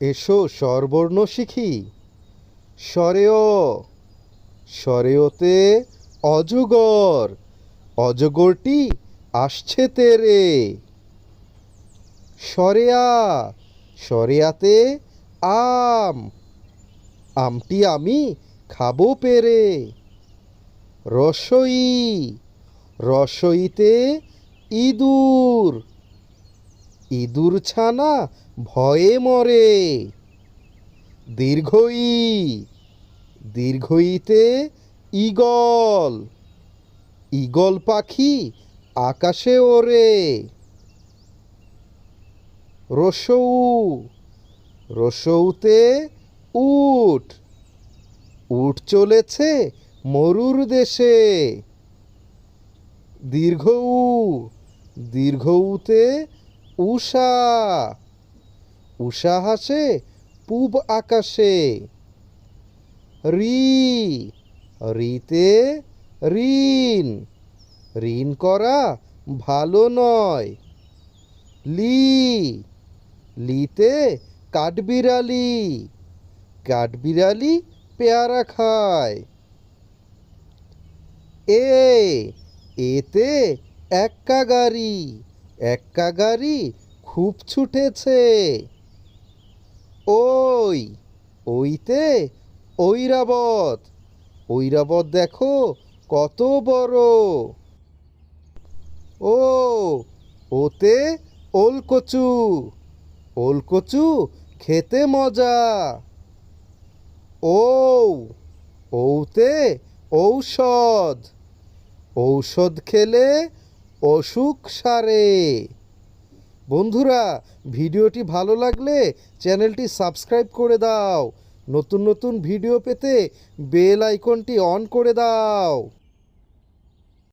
এসো স্বরবর্ণ শিখি। স্বরেয় স্বরেয়তে অজগর, অজগরটি আসছে তেরে। সরেয়া সরেয়াতে আম, আমটি আমি খাব পেরে। রসই, রসইতে ইঁদুর ইঁদুর ছানা ভয়ে মরে। দীর্ঘই, দীর্ঘইতে ঈগল ঈগল পাখি আকাশে ওড়ে। রসৌ, রসৌতে উট উট চলেছে মরুর দেশে। দীর্ঘ উ দীর্ঘ উতে উষা। উষা হাসে, পূব আকাশে। রি, রিতে ঋণ। ঋণ করা ভালো নয়। লি, লিতে কাঠবিড়ালি। কাঠবিড়ালি পেয়ারা খায়। এ, এতে এক্কা গাড়ি। এক্কা গাড়ি খুব ছুটেছে। ওই, ওইতে ঐরাবত। ঐরাবত দেখো কত বড়। ও, ওতে ওলকচু। ওলকচু খেতে মজা। ও, ওতে ঔষধ। ঔষধ খেলে অসুখ সারে। বন্ধুরা, ভিডিওটি ভালো লাগলে চ্যানেলটি সাবস্ক্রাইব করে দাও। নতুন নতুন ভিডিও পেতে বেল আইকনটি অন করে দাও।